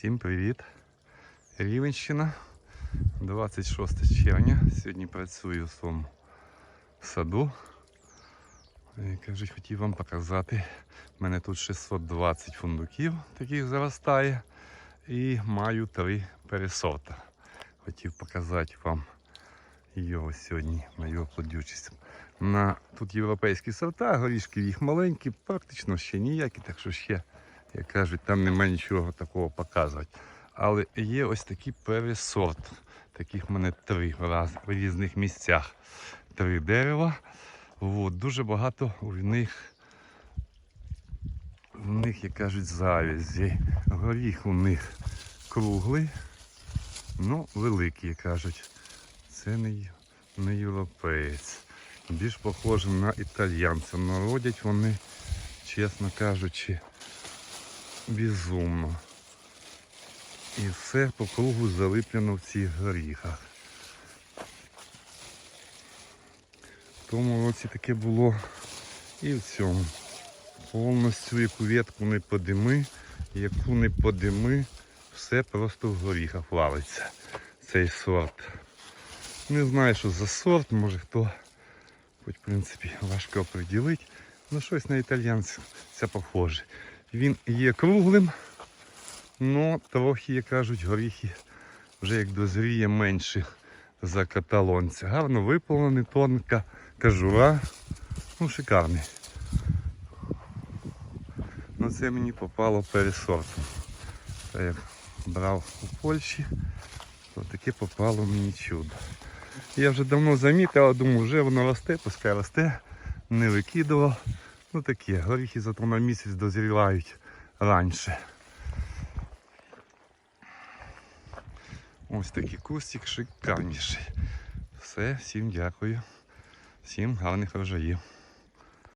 Всім привіт! Рівенщина, 26 червня. Сьогодні працюю в своєму саду. І, кажуть, хотів вам показати. У мене тут 620 фундуків, таких заростає. І маю три пересорта. Хотів показати вам його сьогодні, його плодючість. На, тут європейські сорта, горішки їх маленькі, практично ще ніякі, так що ще, як кажуть, там немає нічого такого показувати. Але є ось такий пересорт. Таких в мене три раз, в різних місцях. Три дерева. От, дуже багато в них, в них, як кажуть, завязі. Горіх у них круглий, ну великий, як кажуть. Це не, не європеєць. Більш похоже на італьянця. Народять вони, чесно кажучи, безумно. І все по кругу залиплено в цих горіхах. В тому році таке було і в цьому. Повністю яку ветку не подими, яку не подими, все просто в горіхах валиться. Цей сорт. Не знаю, що за сорт, може хто, хоч в принципі важко приділити. Ну щось на італьянця похоже. Він є круглим, але трохи, як кажуть, горіхи вже як дозріє менше за каталонця. Гарно виповнений, тонка кожура. Ну, шикарний. Ну це мені попало пересортом. Це я брав у Польщі, то таке попало мені чудо. Я вже давно замітив, думаю, вже воно росте, пускай росте, не викидував. Ну такі, горіхи зато на місяць дозрівають раніше. Ось такий кустик шикарніший. Все, всім дякую. Всім гарних врожаїв.